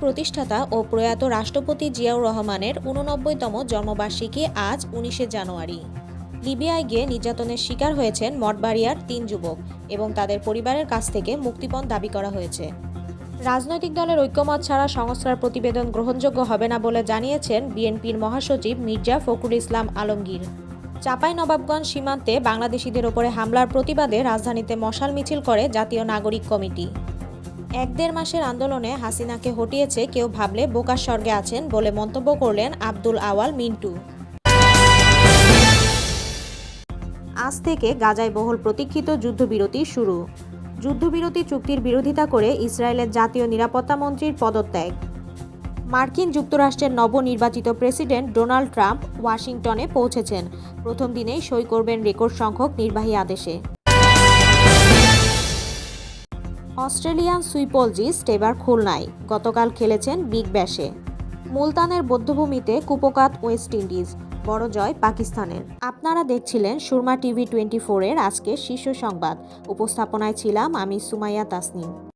প্রতিষ্ঠাতা ও প্রয়াত রাষ্ট্রপতি জিয়াউর রহমানের উননব্বইতম জন্মবার্ষিকী আজ উনিশে জানুয়ারি। লিবিয়ায় গিয়ে নির্যাতনের শিকার হয়েছেন মঠবাড়িয়ার তিন যুবক এবং তাদের পরিবারের কাছ থেকে মুক্তিপণ দাবি করা হয়েছে। রাজনৈতিক দলের ঐক্যমত ছাড়া সংস্কার প্রতিবেদন গ্রহণযোগ্য হবে না বলে জানিয়েছেন বিএনপির মহাসচিব মির্জা ফখরুল ইসলাম আলমগীর। চাপাই নবাবগঞ্জ সীমান্তে বাংলাদেশিদের ওপরে হামলার প্রতিবাদে রাজধানীতে মশাল মিছিল করে জাতীয় নাগরিক কমিটি। এক দেড় মাসের আন্দোলনে হাসিনাকে হটিয়েছে কেউ ভাবলে বোকার স্বর্গে আছেন বলে মন্তব্য করলেন আব্দুল আওয়াল মিন্টু। আজ থেকে গাজায় বহুল প্রতীক্ষিত যুদ্ধবিরতি শুরু। যুদ্ধবিরতি চুক্তির বিরোধিতা করে ইসরায়েলের জাতীয় নিরাপত্তা মন্ত্রীর পদত্যাগ। মার্কিন যুক্তরাষ্ট্রের নবনির্বাচিত প্রেসিডেন্ট ডোনাল্ড ট্রাম্প ওয়াশিংটনে পৌঁছেছেন। প্রথম দিনেই সই করবেন রেকর্ড সংখ্যক নির্বাহী আদেশে। অস্ট্রেলিয়ান সুইপলজিস্ট এবার খুলনায়। গতকাল খেলেছেন বিগ ব্যাশে। মুলতানের বধ্যভূমিতে কুপোকাত ওয়েস্ট ইন্ডিজ, বড় জয় পাকিস্তানের। আপনারা দেখছিলেন সুরমা টিভি টোয়েন্টি ফোরের আজকের শীর্ষ সংবাদ। উপস্থাপনায় ছিলাম আমি সুমাইয়া তাসনিম।